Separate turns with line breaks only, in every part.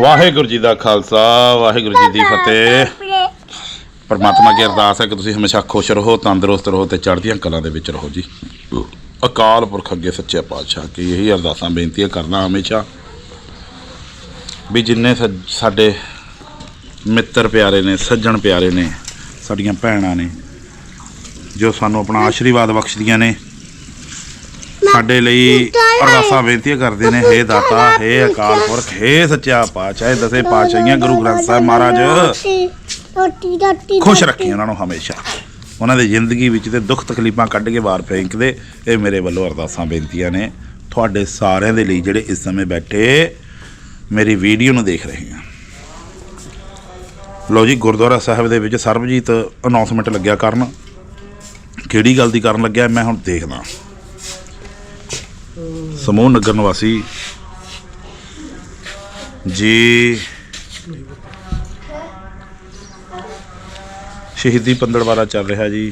ਵਾਹਿਗੁਰੂ ਜੀ ਦਾ ਖਾਲਸਾ ਵਾਹਿਗੁਰੂ ਜੀ ਦੀ ਫਤਿਹ। ਪਰਮਾਤਮਾ ਕੀ ਅਰਦਾਸ ਹੈ ਕਿ ਤੁਸੀਂ ਹਮੇਸ਼ਾ ਖੁਸ਼ ਰਹੋ ਤੰਦਰੁਸਤ ਰਹੋ ਤੇ ਚੜ੍ਹਦੀਆਂ ਕਲਾਂ ਦੇ ਵਿੱਚ ਰਹੋ ਜੀ। ਅਕਾਲ ਪੁਰਖ ਅੱਗੇ ਸੱਚੇ ਪਾਤਸ਼ਾਹ ਕੀ ਇਹੀ ਅਰਦਾਸਾਂ ਬੇਨਤੀਆਂ ਕਰਨਾ ਹਮੇਸ਼ਾ। ਵੀ ਜਿੰਨੇ ਸਾਡੇ ਮਿੱਤਰ ਪਿਆਰੇ ਨੇ ਸੱਜਣ ਪਿਆਰੇ ਨੇ ਸਾਡੀਆਂ ਭੈਣਾਂ ਨੇ ਜੋ ਸਾਨੂੰ ਆਪਣਾ ਆਸ਼ੀਰਵਾਦ ਬਖਸ਼ਦੀਆਂ ਨੇ ਸਾਡੇ ਲਈ ਅਰਦਾਸਾਂ ਬੇਨਤੀਆਂ ਕਰਦੇ ਨੇ ਹੇ ਦਾਤਾ ਹੇ ਅਕਾਲ ਪੁਰਖ ਹੇ ਸੱਚਾ ਪਾਤਸ਼ਾਹ ਦਸੇ ਪਾਤਸ਼ਾਹੀਆਂ ਗੁਰੂ ਗ੍ਰੰਥ ਸਾਹਿਬ ਮਹਾਰਾਜ। ਖੁਸ਼ ਰੱਖੀ ਉਹਨਾਂ ਨੂੰ ਹਮੇਸ਼ਾ। ਉਹਨਾਂ ਦੀ ਜ਼ਿੰਦਗੀ ਵਿੱਚ ਤੇ ਦੁੱਖ ਤਕਲੀਫਾਂ ਕੱਢ ਕੇ ਬਾਹਰ ਫੇਂਕਦੇ ਇਹ ਮੇਰੇ ਵੱਲੋਂ ਅਰਦਾਸਾਂ ਬੇਨਤੀਆਂ ਨੇ। ਤੁਹਾਡੇ ਸਾਰਿਆਂ ਦੇ ਲਈ ਜਿਹੜੇ ਇਸ ਸਮੇਂ ਬੈਠੇ ਮੇਰੀ ਵੀਡੀਓ ਨੂੰ ਦੇਖ ਰਹੇ ਆ ਲੋ ਜੀ ਗੁਰਦੁਆਰਾ ਸਾਹਿਬ ਦੇ ਵਿੱਚ ਸਰਬਜੀਤ ਅਨਾਉਂਸਮੈਂਟ ਲੱਗਿਆ ਕਰਨ। ਕਿਹੜੀ ਗੱਲ ਦੀ ਕਰਨ ਲੱਗਿਆ ਮੈਂ ਹੁਣ ਦੇਖਦਾ। ਸਮੂਹ ਨਗਰ ਨਿਵਾਸੀ ਜੀ ਸ਼ਹੀਦੀ ਪੰਦੜਵਾੜਾ ਚੱਲ ਰਿਹਾ ਜੀ।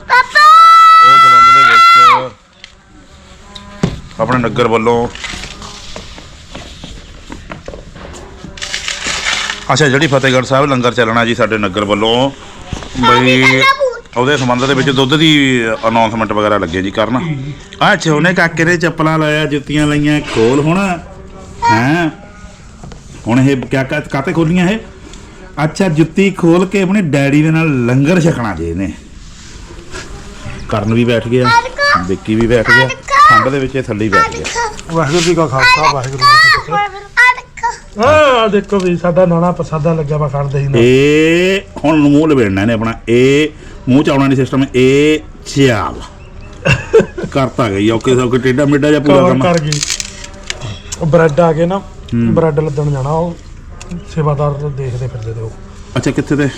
ਪਾਪਾ!
ਉਹ ਸੰਬੰਧ ਦੇ ਵਿੱਚ ਆਪਣੇ ਨਗਰ ਵੱਲੋਂ ਅੱਛਾ ਜਿਹੜੀ ਫਤਿਹਗੜ੍ਹ ਸਾਹਿਬ ਲੰਗਰ ਚੱਲਣਾ ਜੀ ਸਾਡੇ ਨਗਰ ਵੱਲੋਂ ਬਈ ਉਹਦੇ ਸੰਬੰਧ ਦੇ ਵਿੱਚ ਦੁੱਧ ਦੀ ਅਨਾਉਂਸਮੈਂਟ ਵਗੈਰਾ ਲੱਗੇ ਜੀ ਕਰਨ। ਆ ਛੋਨੇ ਕਾਕੇ ਦੇ ਚੱਪਲਾਂ ਲਾਇਆ ਜੁੱਤੀਆਂ ਲਾਈਆਂ ਖੋਲ ਹੁਣ। ਹੈ? ਹੁਣ ਇਹ ਕਿਆ ਕਾਤੇ ਖੋਲੀਆਂ ਇਹ? ਅੱਛਾ ਜੁੱਤੀ ਖੋਲ ਕੇ ਆਪਣੇ ਡੈਡੀ ਦੇ ਨਾਲ ਲੰਗਰ ਛਕਣਾ ਜੇ ਇਹਨੇ। ਕਰਨ ਵੀ ਬੈਠ ਗਿਆ ਵਿੱਕੀ ਵੀ ਬੈਠ ਗਿਆ ਠੰਡ ਦੇ ਵਿੱਚ ਇਹ ਥੱਲੇ ਹੀ ਬੈਠ ਗਿਆ।
ਵਾਹਿਗੁਰੂ ਜੀ ਕਾ ਖਾਲਸਾ ਵਾਹਿਗੁਰੂ ਜੀ ਕੀ ਫਤਿਹ। ਹਾਂ ਦੇਖੋ ਵੀ ਸਾਡਾ ਨਾਨਾ ਪ੍ਰਸਾਦਾ ਲੱਗਿਆ ਵਾ ਕਰਦੇ ਹੀ ਨਾ।
ਇਹ ਹੁਣ ਮੂੰਹ ਲਵੇੜਨਾ ਇਹਨੇ ਆਪਣਾ। ਇਹ ਮੂੰਹ ਚ ਆਉਣਾ ਨਹੀਂ ਸਿਸਟਮ ਇਹ ਚਾਲ ਕਰਤਾ ਗਈ ਓਕੇ ਸੌਕੇ ਟੇਡਾ ਮੇਡਾ ਜਿਹਾ ਪੂਰਾ ਕੰਮ।
ਕਰ ਗਈ। ਉਹ ਬ੍ਰੈਡ ਆ ਗਏ ਨਾ ਬ੍ਰੈਡ ਲੱਦਣ ਜਾਣਾ ਉਹ ਸੇਵਾਦਾਰ ਦੇਖਦੇ ਫਿਰਦੇ ਤੇ ਉਹ।
ਅੱਛਾ ਕਿੱਥੇ ਤੇ?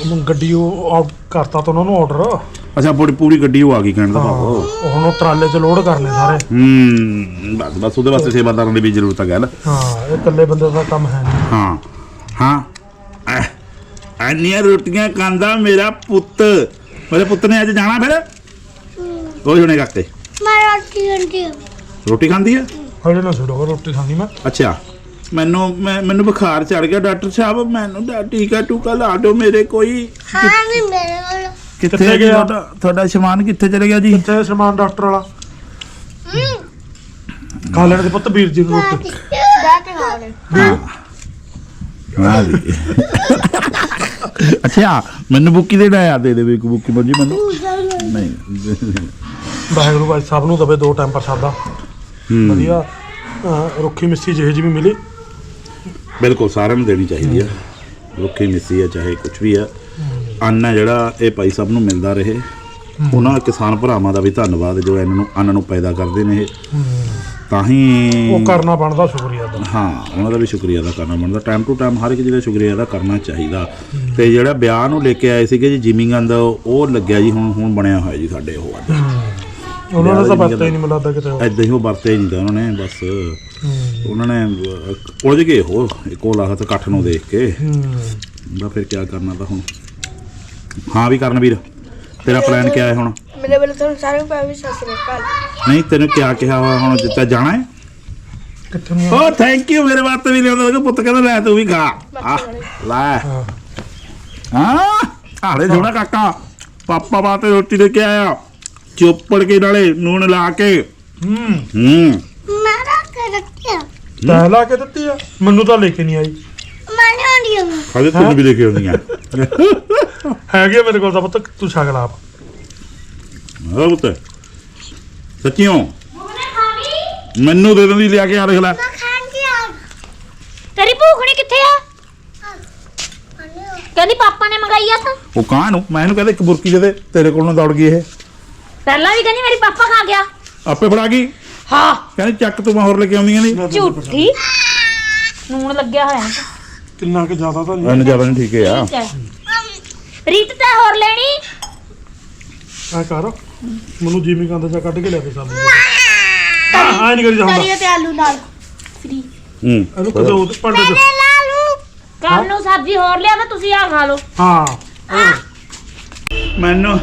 ਉਹਨੂੰ ਗੱਡੀ ਉਹ ਕਰਤਾ ਤਾਂ ਉਹਨਾਂ ਨੂੰ ਆਰਡਰ
ਅੱਛਾ ਪੂਰੀ ਪੂਰੀ ਗੱਡੀ ਉਹ ਆ ਗਈ ਕਹਿਣ ਦਾ ਭਾਵ।
ਹੁਣ ਉਹ ਟਰਾਲੇ 'ਚ ਲੋਡ ਕਰਨੇ ਸਾਰੇ।
ਹੂੰ ਬਸ ਬਸ ਉਹਦੇ ਵਾਸਤੇ ਸੇਵਾਦਾਰਾਂ ਦੀ ਵੀ ਜ਼ਰੂਰਤ ਹੈ ਗੱਲ।
ਹਾਂ ਇਹ ਇਕੱਲੇ ਬੰਦੇ ਦਾ ਕੰਮ ਹੈ ਨਹੀਂ
ਹਾਂ ਹਾਂ। ਐਨੀਆਂ ਰੋਟੀਆਂ ਖਾਂਦਾ ਮੇਰਾ ਪੁੱਤ। ਮੇਰੇ ਪੁੱਤ ਨੇ ਅੱਜ ਜਾਣਾ ਫਿਰ? ਕੋਈ ਹੁਣੇ ਕਾਕੇ
ਮੈਂ ਰੋਟੀ ਰੋਟੀ
ਰੋਟੀ ਖਾਂਦੀ ਹੈ
ਹਜੇ ਨਾ ਛੱਡੋ ਰੋਟੀ ਖਾਣੀ ਮੈਂ।
ਅੱਛਾ। ਮੈਨੂੰ ਮੈਂ ਮੈਨੂੰ ਬੁਖਾਰ ਚੜ ਗਿਆ ਡਾਕਟਰ ਸਾਹਿਬ। ਮੈਨੂੰ ਦਾ ਟੀਕਾ ਟੂਕਾ ਲਾ ਦਿਓ ਮੇਰੇ ਕੋਈ।
ਹਾਂ ਵੀ ਮੇਰੇ ਕੋਲ।
ਕਿੱਥੇ
ਗਿਆ?
ਤੁਹਾਡਾ ਤੁਹਾਡਾ ਸਮਾਨ ਕਿੱਥੇ ਚਲੇ ਗਿਆ ਜੀ?
ਕਿੱਥੇ ਸਮਾਨ ਡਾਕਟਰ ਵਾਲਾ? ਖਾ ਲੈਣ ਦੇ ਪੁੱਤ ਵੀਰ ਜੀ ਨੂੰ ਰੋਟੀ।
ਦਾ ਤੇ ਖਾ ਲੈ।
ਹਾਂ। ਜੀ ਅੱਛਾ ਮੈਨੂੰ ਬੁੱਕੀ ਦੇ ਨਾ ਯਾਦ ਦੇ ਦੇ ਇੱਕ ਬੁੱਕੀ ਮਰਜ਼ੀ ਮੈਨੂੰ। ਨਹੀਂ।
ਵਾਹਿਗੁਰੂ ਭਾਈ ਸਭ ਨੂੰ ਦਵੇ ਦੋ ਟਾਈਮ ਪ੍ਰਸਾਦਾ।
ਹੂੰ,
ਵਧੀਆ ਅਹ ਰੁੱਖੀ ਮਿੱਸੀ ਜਿਹੇ ਜੀ ਵੀ ਮਿਲੀ।
ਬਿਲਕੁਲ ਸਾਰਿਆਂ ਨੂੰ ਦੇਣੀ ਚਾਹੀਦੀ ਆ। ਰੁੱਖੀ ਮਿੱਸੀ ਆ ਚਾਹੇ ਕੁਝ ਵੀ ਆ। ਅੰਨ ਆ ਜਿਹੜਾ ਇਹ ਭਾਈ ਸਭ ਨੂੰ ਮਿਲਦਾ ਰਹੇ। ਉਹਨਾਂ ਕਿਸਾਨ ਭਰਾਵਾਂ ਦਾ ਵੀ ਧੰਨਵਾਦ ਜੋ ਇਹਨਾਂ ਨੂੰ ਅੰਨ ਨੂੰ ਪੈਦਾ ਕਰਦੇ ਨੇ ਇਹ। ਤਾਂ ਹੀ
ਉਹ ਕਰਨਾ ਬਣਦਾ ਸ਼ੁਕਰੀਆ ਦਾ।
ਹਾਂ ਉਹਨਾਂ ਦਾ ਵੀ ਸ਼ੁਕਰੀਆ ਅਦਾ ਕਰਨਾ ਬਣਦਾ। ਟਾਈਮ ਟੂ ਟਾਈਮ ਹਰ ਇੱਕ ਜਿਹਦਾ ਸ਼ੁਕਰੀਆ ਅਦਾ ਕਰਨਾ ਚਾਹੀਦਾ। ਤੇ ਜਿਹੜਾ ਵਿਆਹ ਨੂੰ ਲੈ ਕੇ ਆਏ ਸੀਗੇ ਜੀ ਜਿਮਿੰਗਾਂ ਦਾ ਉਹ ਲੱਗਿਆ ਜੀ ਹੁਣ ਹੁਣ ਬਣਿਆ ਹੋਇਆ ਜੀ ਸਾਡੇ ਉਹ ਅੱਜ।
ਉਹਨਾਂ ਨੇ ਤਾਂ ਹੀ ਨਹੀਂ ਮਿਲਦਾ ਕਿਤੇ।
ਐਦਾਂ ਹੀ ਉਹ ਵਰਤੇ ਨਹੀਂ ਤਾਂ ਉਹਨਾਂ ਨੇ ਬਸ। ਉਹਨਾਂ ਨੇ ਉਲਝ ਗਏ ਉਹ ਇੱਕੋ ਲਾਹਤ ਇਕੱਠ ਨੂੰ ਦੇਖ ਕੇ।
ਹੂੰ।
ਬਾ ਫਿਰ ਕੀ ਕਰਨਾ ਤਾਂ ਹੁਣ। ਹਾਂ ਵੀ ਕਰਨ ਵੀਰ ਤੇਰਾ ਪਲਾਨ ਕੀ ਹੈ ਹੁਣ?
ਮੇਰੇ ਵੱਲੋਂ ਤੁਹਾਨੂੰ ਸਾਰਿਆਂ ਨੂੰ ਪਿਆਰ ਸਤਿ ਸ੍ਰੀ ਅਕਾਲ।
ਨਹੀਂ ਤੈਨੂੰ ਕਿਆ ਕਿਹਾ ਵਾ ਹੁਣ ਜਿੱਤਾ ਜਾਣਾ ਹੈ?
ਕਿੱਥੇ ਨੂੰ
ਓ ਥੈਂਕ ਯੂ ਮੇਰੇ ਵਾਸਤੇ ਵੀ ਲਿਆਉਂਦਾ ਕਿ ਪੁੱਤ ਕਹਿੰਦਾ ਲੈ ਤੂੰ ਵੀ ਖਾ। ਆ ਲੈ।
ਹਾਂ।
ਆਲੇ ਜੋੜਾ ਕਾਕਾ ਪਾਪਾ ਬਾਤੇ ਰੋਟੀ ਦੇ ਕੇ ਆਇਆ। ਚੋਪੜ ਕੇ ਨਾਲੇ ਨੂਣ ਲਾ ਕੇ।
ਹੂੰ।
ਹੂੰ।
ਮੈਂ ਰੱਖ ਕੇ ਰੱਖਿਆ।
ਤੈ ਲਾ ਕੇ ਦਿੱਤੀ ਆ? ਮੈਨੂੰ ਤਾਂ ਲੈ ਕੇ ਨਹੀਂ ਆਈ।
ਮੈਂ ਨਹੀਂ ਆਉਂਦੀ
ਖਾਲੇ ਤੈਨੂੰ ਵੀ ਲੈ ਕੇ ਆਉਂਦੀਆਂ
ਹੈਗੇ ਆ ਮੇਰੇ ਕੋਲ ਤਾਂ ਪੁੱਤ ਤੂੰ ਛਕ ਲਾ ਆਪ।
ਹਾਂ ਪੁੱਤ। ਸੱਚੀਓ ਮੈਨੂੰ ਦੇ ਦਿੰਦੀ ਲਿਆ ਕੇ ਆ ਦੇਖ ਲੈ।
ਮੈਂ ਖਾਣ ਦੀ ਆ।
ਤੇਰੀ ਭੂਖਣੀ ਕਿੱਥੇ ਆ? ਕਹਿੰਦੀ ਪਾਪਾ ਨੇ ਮੰਗਾਈ ਆ ਤਾਂ।
ਉਹ ਕਾਂ ਨੂੰ ਮੈਂ ਇਹਨੂੰ ਕਹਿੰਦਾ ਇੱਕ ਬੁਰਕੀ ਦੇ ਦੇ ਤੇਰੇ ਕੋਲ ਨੂੰ ਦੌੜ ਗਈ ਇਹ।
ਪਹਿਲਾਂ ਵੀ ਕਹਿੰਦੀ ਮੇਰੀ ਪਾਪਾ ਖਾ ਗਿਆ।
ਆਪੇ ਫੜਾ ਗਈ।
ਹਾਂ।
ਕਹਿੰਦੀ ਚੱਕ ਤੂੰ ਮੈਂ ਹੋਰ ਲੈ ਕੇ ਆਉਂਦੀਆਂ ਨਹੀਂ
ਝੂਠੀ। ਨੂਣ ਲੱਗਿਆ ਹੋਇਆ। ਹੈ
ਕਿੰਨਾ ਕਿ ਜ਼ਿਆਦਾ ਤਾਂ ਨਹੀਂ
ਇਹਨੂੰ ਜ਼ਿਆਦਾ ਨਹੀਂ ਠੀਕ ਹੈ ਆ
ਰੀਤ ਤਾਂ ਹੋਰ ਲੈਣੀ।
ਆ ਕਰ। ਮੈਨੂੰ ਜੀਮੀ ਕੰਦ ਚਾ ਕੱਢ ਕੇ ਲੈ ਕੇ ਸਾਨੂੰ ਆ ਨਹੀਂ ਕਰੀ ਜਾਂਦਾ।
ਤਰੀ ਤੇ ਆਲੂ ਨਾਲ। ਫਰੀ
ਹੂੰ।
ਇਹਨੂੰ ਕਦੋਂ ਉਹਦੇ ਭਾਂਡੇ ਚ
ਕੱਲ ਨੂੰ ਸਬਜ਼ੀ ਹੋਰ ਲਿਆ ਤਾਂ ਤੁਸੀਂ ਆ ਖਾ ਲਓ।
ਹਾਂ।
ਮੈਨੂੰ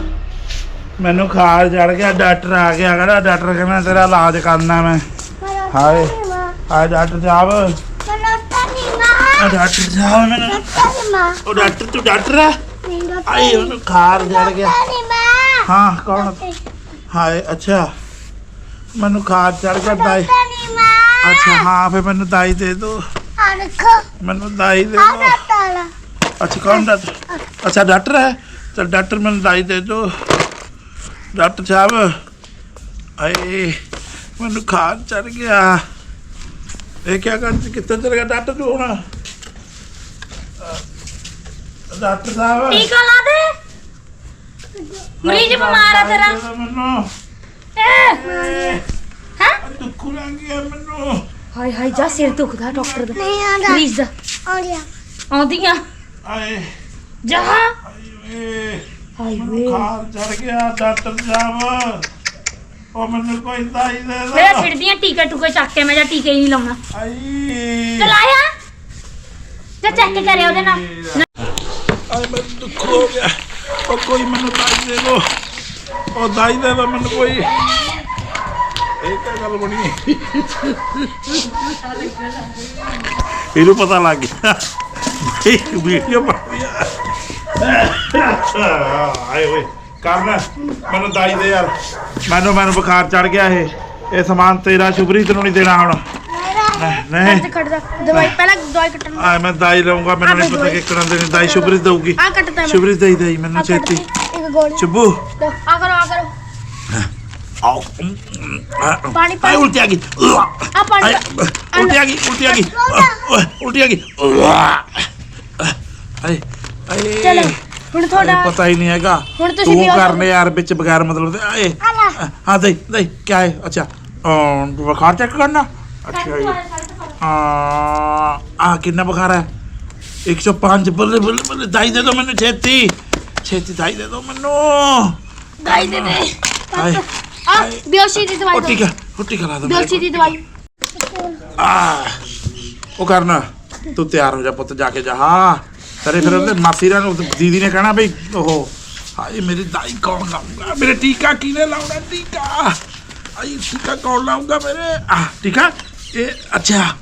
ਮੈਨੂੰ ਖਾਰ ਚੜ ਗਿਆ ਡਾਕਟਰ ਆ ਗਿਆ ਕਹਿੰਦਾ ਡਾਕਟਰ ਕਹਿੰਦਾ ਤੇਰਾ ਇਲਾਜ ਕਰਨਾ ਮੈਂ। ਹਾਏ। ਹਾਏ ਡਾਕਟਰ ਸਾਹਿਬ।
ਮੈਂ।
ਉਹ ਡਾਕਟਰ ਸਾਹਿਬ ਮੈਨੂੰ ਉਹ ਡਾਕਟਰ ਤੂੰ ਡਾਕਟਰ ਆ? ਆਈ ਉਹਨੂੰ ਖਾਰ ਜੜ ਗਿਆ। ਹਾਂ ਕੌਣ? ਹਾਏ ਅੱਛਾ। ਮੈਨੂੰ ਖਾਰ ਚੜ ਗਿਆ ਦਾਈ। ਅੱਛਾ ਹਾਂ ਫੇ ਮੈਨੂੰ ਦਾਈ ਦੇ ਦੋ। ਮੈਨੂੰ ਦਾਈ ਦੇ ਦੋ। ਅੱਛਾ ਕੌਣ ਡਾਕਟਰ ਅੱਛਾ। ਡਾਕਟਰ ਹੈ? ਚਲ ਡਾਕਟਰ ਮੈਨੂੰ ਦਾਈ ਦੇ ਦੋ। ਡਾਕਟਰ ਸਾਹਿਬ ਆਏ ਮੈਨੂੰ ਖਾਰ ਚੜ ਗਿਆ। ਇਹ ਕੀ ਕਰ ਕਿੱਥੇ ਚਲ ਗਿਆ ਡਾਕਟਰ ਤੂੰ ਹੁਣ? ਡਾਕਟਰ ਸਾਹਿਬ।
ਟੀਕਾ ਲਾ ਦੇ ਮਰੀਜ਼ ਬਿਮਾਰ ਆ ਤੇਰਾ।
ਦਾਈ ਦੇ ਦਿਓ ਮੈਨੂੰ?
ਹੈ
ਦੁੱਖ ਲੱਗ ਗਿਆ ਮੈਨੂੰ।
ਹਾਏ ਹਾਏ ਜਾ ਸਿਰ ਦੁਖਦਾ ਡਾਕਟਰ ਦਾ।
ਨਹੀਂ ਆਂਦਾ
ਮਰੀਜ਼ ਦਾ
ਆ ਗਿਆ
ਆਉਂਦੀਆਂ।
ਆਏ।
ਜਾ।
ਆਏ
ਹਾਏ
ਮੈਨੂੰ
ਵੇ।
ਖਾਰ ਚੜ ਗਿਆ ਡਾਕਟਰ ਸਾਹਿਬ। ਉਹ ਮੈਨੂੰ ਕੋਈ ਦਾਈ ਦੇ
ਮੇਰਾ
ਦੋ
ਛਿੜਦੀਆਂ ਟੀਕਾ ਟੂਕਾ ਚੱਕ ਕੇ ਮੈਂ ਜਾਂ ਟੀਕੇ ਹੀ ਨਹੀਂ ਲਾਉਣਾ।
ਆਈ
ਚਲਾਇਆ ਜਾ ਚੈੱਕ ਕਰਿਆ ਉਹਦੇ ਨਾਲ।
ਆਏ ਮੈਨੂੰ ਦੁੱਖ ਹੋ ਗਿਆ। ਉਹ ਕੋਈ ਮੈਨੂੰ ਦਾਈ ਦੇ ਦੋ। ਉਹ ਦਾਈ ਦੇ ਦੋ ਮੈਨੂੰ ਕੋਈ ਇਹ ਕੀ ਗੱਲ ਬਣੀ ਇਹਨੂੰ ਪਤਾ ਲੱਗ ਗਿਆ। ਇਹ ਵੀਡੀਓ ਬਣ ਆਏ ਓਏ, ਕਰਨ। ਮੈਨੂੰ ਦਾਈ ਦੇ ਯਾਰ। ਮੈਨੂੰ ਮੈਨੂੰ ਬੁਖਾਰ ਚੜ ਗਿਆ ਇਹ। ਇਹ ਸਮਾਨ ਤੇਰਾ ਸ਼ੁਭਰੀਤ ਨੂੰ ਨਹੀਂ ਦੇਣਾ ਹੁਣ। ਨਹੀਂ।
ਕੱਟ ਦਾ ਦਵਾਈ ਪਹਿਲਾਂ ਦਵਾਈ ਕੱਟਣ
ਆ ਮੈਂ ਦਾਈ ਲਵਾਂਗਾ ਮੈਨੂੰ ਨਹੀਂ ਪਤਾ ਕਿ ਕਿਹਨਾਂ ਦੇਣੀ ਦਾਈ ਸ਼ੁਭਰੀਤ ਦਊਗੀ।
ਆ ਕੱਟਦਾ ਮੈਂ।
ਸ਼ੁਭਰੀਤ ਦੇਈ ਦੇਈ ਮੈਨੂੰ
ਇੱਕ ਗੋਲੀ।
ਚੁੱਬੂ
ਦੋ ਆ ਕਰੋ ਆ ਕਰੋ।
ਆਓ।
ਪਾਣੀ, ਪਾਣੀ।
ਉਲਟੀ ਆ ਗਈ।
ਆ ਪਾਣੀ।
ਉਲਟੀ ਆ ਗਈ ਉਲਟੀ ਆ ਗਈ। ਉਲਟੀ ਆ ਗਈ। ਆਏ ਆਏ।
ਚਲੋ ਹੁਣ ਤੁਹਾਡਾ
ਪਤਾ ਹੀ ਨਹੀਂ ਹੈਗਾ।
ਹੁਣ ਤੁਸੀਂ
ਤੂੰ ਕਰਨੇ ਯਾਰ ਵਿੱਚ ਬਗੈਰ ਮਤਲਬ ਦੇ ਆਏ। ਹਾਂ ਦੇ ਦੇ ਕੀ ਹੈ? ਅੱਛਾ। ਬੁਖਾਰ ਚੈੱਕ ਕਰਨਾ। ਅੱਛਾ ਜੀ ਆ ਆ ਕਿੰਨਾ ਬੁਖਾਰ ਹੈ 105 ਬੱਲੇ ਬੱਲੇ ਬੱਲੇ ਦਾਈ ਦੇ ਦੋ ਮੈਨੂੰ ਛੇਤੀ ਛੇਤੀ ਦਾਈ ਦੇ ਦੋ ਮੈਨੂੰ
ਦਵਾਈ ਦੇ ਦੇ
ਆਏ
ਆ ਬਿਓਸ਼ੀ ਦੀ ਦਵਾਈ
ਉਹ
ਦੋ
ਟੀਕਾ ਉਹ ਟੀਕਾ ਲਾ ਦੋ ਮੇਰੇ
ਬਿਓਸ਼ੀ ਦੀ ਦਵਾਈ
ਆ ਉਹ ਕਰਨਾ ਤੂੰ ਤਿਆਰ ਹੋ ਜਾ ਪੁੱਤ ਜਾ ਕੇ ਜਾ ਹਾਂ ਤੇਰੇ ਫਿਰ ਉਹਦੇ ਮਾਸੀ ਰਾਂ ਨੂੰ ਦੀਦੀ ਨੇ ਕਹਿਣਾ ਬਈ ਉਹ ਹਾਏ ਮੇਰੀ ਦਾਈ ਕੌਣ ਲਾਊਗਾ ਮੇਰੇ ਟੀਕਾ ਕਿਨੇ ਲਾਉਣਾ ਟੀਕਾ ਆਈ ਟੀਕਾ ਕੌਣ ਲਾਊਗਾ ਮੇਰੇ ਆ ਟੀਕਾ ਇਹ ਅੱਛਾ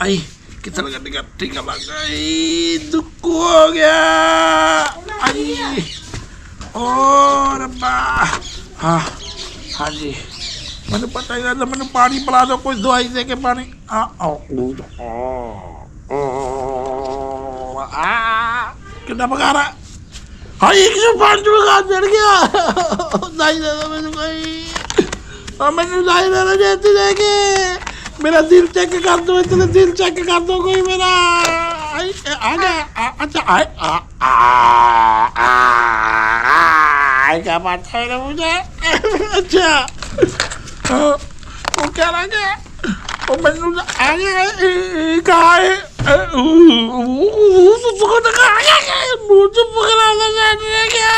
ਆਈ ਕਿੱਥੇ ਲਗਾ ਟੀਕਾ ਟੀਕਾ ਲੱਗ ਗਈ ਦੁੱਖ ਹੋ ਗਿਆ ਆਈ ਓ ਰੱਬਾ ਹਾਂ ਹਾਂਜੀ ਮੈਨੂੰ ਪਤਾ ਹੀ ਨਹੀਂ ਮੈਨੂੰ ਪਾਣੀ ਪਿਲਾ ਦਿਓ ਕੋਈ ਦਵਾਈ ਦੇ ਕੇ ਪਾਣੀ ਆ ਆ ਆ ਕਿੰਨਾ ਬਗਾਰਾ ਹਾਈ 105 ਬਗਾਰ ਚੜ ਗਿਆ ਦਾਈ ਦੇ ਦੋ ਮੈਨੂੰ ਕੋਈ ਆ ਮੈਨੂੰ ਦਾਈ ਦੇ ਦੋ ਜੇਤੀ ਦੇ ਕੇ ਮੇਰਾ ਦਿਲ ਚੈੱਕ ਕਰ ਦੋ ਇਤਨੇ ਦਿਲ ਚੈੱਕ ਕਰ ਦੋ ਕੋਈ ਮੇਰਾ। ਆਈ ਆ ਗਿਆ। ਅੱਛਾ ਆਏ ਆ ਆ ਕਿਆ ਬਾਤ ਹੈ ਨਾ ਮੁਝੇ ਅੱਛਾ। ਉਹ ਕਹਿ ਰਹਾ ਗਿਆ? ਉਹ ਮੈਨੂੰ ਆ ਗਿਆ ਕਾਏ ਉਹ ਸੁਣ ਕੇ ਆ ਗਿਆ ਮੂੰਹ ਪਕੜਾ ਲੈ ਜਾ ਗਿਆ